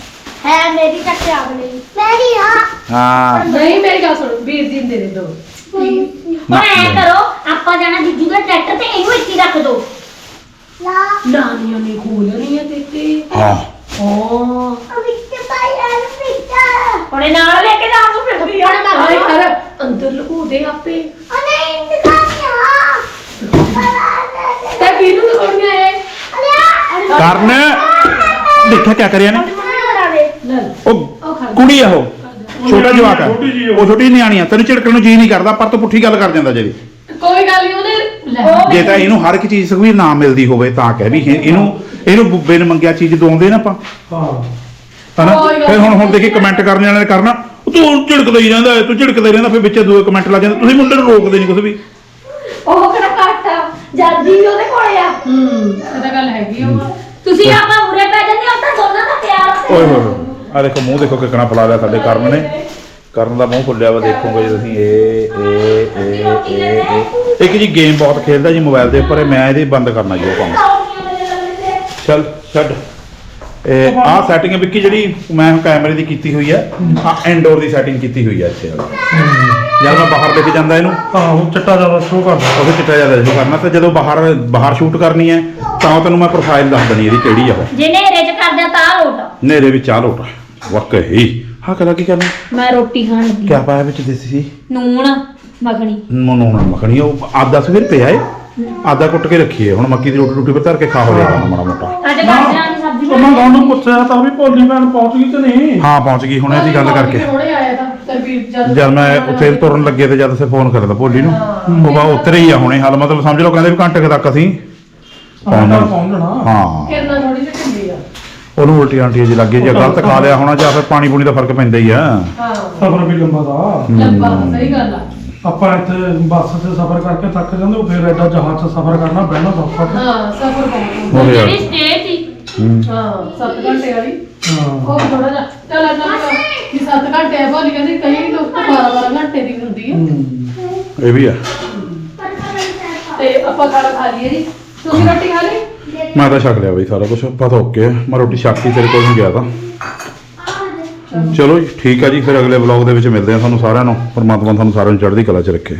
ਹੈ ਮੇਰੀ ਚੱਕ ਆ ਗਈ ਮੇਰੀ ਆ।
ਹਾਂ।
ਨਹੀਂ ਮੇਰੀ ਗੱਲ ਸੁਣ। ਵੀਰ ਜੀ ਨੂੰ ਦੇ ਦੇ ਦੋ।
ਹੁਣ ਐ ਕਰੋ ਆਪਾਂ ਜਾਣਾ ਜੀਜੂ ਦਾ ਟਰੈਕਟਰ ਤੇ ਇਹਨੂੰ ਇੱਥੇ ਹੀ ਰੱਖ ਦੋ।
ਨਾਨੀਆਂ ਨੇ ਖੋਲਣੀ ਹੈ ਤੇਤੇ
ਹਾਂ।
ਹਾਂ।
ਹੁਣੇ ਨਾਲ ਲੈ ਕੇ ਜਾ ਤੂੰ ਫਿਰਦੀ ਆ।
ਆਏ ਕਰ ਅੰਦਰ ਲੁਕੋ ਦੇ ਆਪੇ। ਤੇ ਵੀਰੂ ਨੂੰ ਕੋਣ ਹੈ
ਕਰਨ। ਦੇਖਿਆ ਕਿਆ ਕਰਿਆ ਨੇ
ਲੈ।
ਉਹ ਕੁੜੀ ਆ ਉਹ। ਛੋਟਾ ਜਵਾਕ ਆ।
ਛੋਟੀ ਜਿਹੀ ਉਹ।
ਛੋਟੀ ਨਿਆਣੀ ਆ। ਤੈਨੂੰ ਝਿੜਕਣ ਨੂੰ ਜੀ ਨਹੀਂ ਕਰਦਾ ਪਰ ਤੂੰ ਪੁੱਠੀ ਗੱਲ ਕਰ ਜਾਂਦਾ ਜਿਹੜੀ
ਕੋਈ ਗੱਲ ਨਹੀਂ ਉਹਨੇ ਲੈ।
ਜੇ ਤਾਂ ਇਹਨੂੰ ਹਰ ਇੱਕ ਚੀਜ਼ ਸੁਖਵੀਰ ਨਾ ਮਿਲਦੀ ਹੋਵੇ ਤਾਂ ਕਹਿ ਵੀ ਇਹ- ਇਹਨੂੰ ਇਹਨੂੰ ਬੁੱਬੇ ਨੇ ਮੰਗਿਆ ਚੀਜ਼ ਦੋਂਦੇ ਨਾ ਆਪਾਂ।
ਹਾਂ।
ਹਨਾ?
ਕੋਈ ਗੱਲ
ਫਿਰ ਹੁਣ ਹੁਣ ਦੇਖੀ ਕਮੈਂਟ ਕਰਨ ਵਾਲਿਆਂ ਨੇ ਕਰਨਾ। ਤੂੰ ਝਿੜਕਦਾ ਹੀ ਰਹਿੰਦਾ ਤੂੰ ਝਿੜਕਦਾ ਹੀ ਰਹਿੰਦਾ ਫਿਰ ਵਿੱਚ ਦੂਏ ਕਮੈਂਟ ਲੱਗ ਜਾਂਦੇ। ਤੁਸੀਂ ਮੁੰਡੇ ਨੂੰ ਰੋਕਦੇ ਨਹੀਂ ਕੁਝ ਵੀ।
ਉਹ ਕਿਹੜਾ ਘੱਟ ਆ। ਜਲਦੀ ਵੀ ਉਹਦੇ ਕੋਲੇ ਆ।
ਹੂੰ ਇਹ ਤਾਂ ਗੱਲ ਹੈਗੀ ਉਹ
ਤੁਸੀਂ ਆਪਾਂ ਉਰੇ ਪੈ ਜਾਂਦੇ ਹੋ ਤਾਂ ਦੋਨਾਂ ਦਾ ਪਿਆਰ ਆ।
ਓਏ ਹੋਏ ਹੋਏ। ਆ ਦੇਖੋ ਮੂੰਹ ਦੇਖੋ ਕਿਕਣਾ ਫਲਾ ਲਿਆ ਸਾਡੇ ਕਰਨ ਨੇ। ਕਰਨ ਦਾ ਮੂੰਹ ਖੁੱਲਿਆ ਵਾ ਦੇਖੋਗੇ ਜੀ ਤੁਸੀਂ ਇਹ ਇਹ ਇਹ ਇਹ ਇਹ ਇੱਕ ਜੀ ਗੇਮ ਬਹੁਤ ਖੇਡਦਾ ਜੀ ਮੋਬਾਈਲ ਦੇ ਉੱਪਰ ਇਹ ਮੈਂ ਇਹਦੇ ਬੰਦ ਕਰਨਾ ਜੀ ਉਹ ਕੰਮ। ਚੱਲ ਛੱਡ। ਇਹ ਆਹ ਸੈਟਿੰਗ ਵਿੱਕੀ ਜਿਹੜੀ ਮੈਂ ਕੈਮਰੇ ਦੀ ਕੀਤੀ ਹੋਈ ਹੈ ਆ ਇਨਡੋਰ ਦੀ ਸੈਟਿੰਗ ਕੀਤੀ ਹੋਈ ਹੈ ਇੱਥੇ। ਜਦ ਮੈਂ ਬਾਹਰ ਲੈ ਕੇ ਜਾਂਦਾ ਇਹਨੂੰ।
ਆਹੋ ਚਿੱਟਾ ਜ਼ਿਆਦਾ ਸ਼ੋ ਕਰਦਾ
ਉਹਦੇ ਚਿੱਟਾ ਜ਼ਿਆਦਾ ਸ਼ੋ ਕਰਨਾ ਤੇ ਜਦੋਂ ਬਾਹਰ ਬਾਹਰ ਸ਼ੂਟ ਕਰਨੀ ਹੈ ਤਾਂ ਤੈਨੂੰ ਮੈਂ ਪ੍ਰੋਫਾਈਲ ਦੱਸ ਦੇਣੀ ਇਹਦੀ ਕਿਹੜੀ ਆ ਉਹ।
ਜੇ ਨੇਰੇ ਚ ਕਰਦਾ ਤਾਂ ਲੋਟ
ਨੇਰੇ ਵਿੱਚ ਆ। ਲੋਟ ਵਾਕਈ ਹਾਂ ਕਲਾ ਕੀ ਕਰਨਾ
ਮੈਂ ਰੋਟੀ ਖਾਣ ਲੱਗੀ।
ਕਿਆ ਪਾਇਆ ਵਿੱਚ ਦੇਸੀ ਸੀ?
ਨੂਣ ਮੱਖਣੀ।
ਮਨੋਣਾ ਮੱਖਣੀ। ਉਹ ਆਦਾ ਸਵੇਰ ਪਿਆ ਏ। ਆਦਾ ਕੁੱਟ ਕੇ ਰੱਖੀਏ ਹੁਣ ਮੱਕੀ ਦੀ ਰੋਟੀ ਰੋਟੀ ਪਰ ਧਰ ਕੇ ਖਾ ਹੋ ਜਾਣਾ ਮਾੜਾ ਮੋਟਾ।
ਅੱਜ ਗਾਜਰਾਂ ਦੀ ਸਬਜ਼ੀ
ਉਹ ਮੈਂ ਤੁਹਾਨੂੰ ਪੁੱਛਿਆ ਤਾਂ ਵੀ ਭੋਲੀ ਭੈਣ ਪਹੁੰਚ ਗਈ ਕਿ ਨਹੀਂ?
ਹਾਂ ਪਹੁੰਚ ਗਈ। ਹੁਣ ਇਹਦੀ ਗੱਲ ਕਰਕੇ।
ਹੁਣੇ ਆਇਆ ਤਾਂ ਤਰਬੀਰ ਜਦ
ਜਦ ਮੈਂ ਉੱਥੇ ਤੁਰਨ ਲੱਗੇ ਤੇ ਜਦ ਸੇ ਫੋਨ ਕਰਦਾ ਭੋਲੀ ਨੂੰ। ਉਹ ਬਾ ਉਤਰੇ ਹੀ ਆ ਹੁਣੇ। ਹਾਲ ਮਤਲਬ ਸਮਝ ਲਓ ਕਹਿੰਦੇ ਵੀ ਘੰਟੇ ਕੁ ਤੱਕ ਅਸੀਂ
ਪਹੁੰਚ। ਜਾਣਾ
ਹਾਂ।
ਕਿਰਨਾ ਥੋੜੀ ਜਿਹੀ
ਉਹਨੂੰ ਉਲਟੀ ਆਂਟੀ ਜੀ ਲੱਗੇ ਜੇ ਗਲਤ ਖਾ ਲਿਆ ਹੋਣਾ ਜਾਂ ਫਿਰ ਪਾਣੀ ਪੂਣੀ ਦਾ ਫ਼ਰਕ ਪੈਂਦਾ ਹੀ ਆ।
ਹਾਂ।
ਸਫ਼ਰ ਵੀ ਲੰਬਾ ਦਾ।
ਲੰਬਾ ਸਹੀ ਗੱਲ ਆ।
ਆਪਾਂ ਇੱਥੇ ਬੱਸ 'ਚ ਸਫ਼ਰ ਕਰਕੇ ਥੱਕ ਜਾਂਦੇ ਉਹ ਫਿਰ ਐਡਾ ਜਹਾਜ਼ 'ਚ ਸਫ਼ਰ ਕਰਨਾ ਬਹਿਣਾ ਸੌਖਾ।
ਹਾਂ ਸਫਰ ਬਹੁਤ
ਹੋ ਗਿਆ।
ਜਿਹੜੀ ਸਟੇ ਸੀ।
ਹਾਂ। 7 ਘੰਟੇ ਵਾਲੀ।
ਹਾਂ।
ਉਹ ਥੋੜਾ ਜਿਹਾ। ਚੱਲ ਇੰਨਾ ਕਿ 7 ਘੰਟੇ ਆ ਭੋਲੀ ਕਹਿੰਦੀ ਕਈ ਲੋਕ ਤਾਂ 12 12 ਘੰਟੇ ਦੀ ਹੁੰਦੀ ਹੈ।
ਇਹ ਵੀ ਆ।
ਤੇ ਆਪਾਂ ਖਾਣਾ ਖਾ ਲਈਏ ਜੀ। ਤੁਸੀਂ ਰੋਟੀ ਖਾ ਲਈ?
ਮੈਂ ਤਾਂ ਛਕ ਲਿਆ ਬਈ ਸਾਰਾ ਕੁਝ ਪਤਾ ਓਕੇ ਮੈਂ ਰੋਟੀ ਛੱਕ ਕੇ ਤੇਰੇ ਕੋਲ ਨੂੰ ਗਿਆ ਤਾਂ। ਚਲੋ ਜੀ, ਠੀਕ ਆ ਜੀ, ਫਿਰ ਅਗਲੇ ਵਲੌਗ ਦੇ ਵਿੱਚ ਮਿਲਦੇ ਆ ਤੁਹਾਨੂੰ ਸਾਰਿਆਂ ਨੂੰ। ਪਰਮਾਤਮਾ ਤੁਹਾਨੂੰ ਸਾਰਿਆਂ ਨੂੰ ਚੜ੍ਹਦੀ ਕਲਾ 'ਚ ਰੱਖੇ।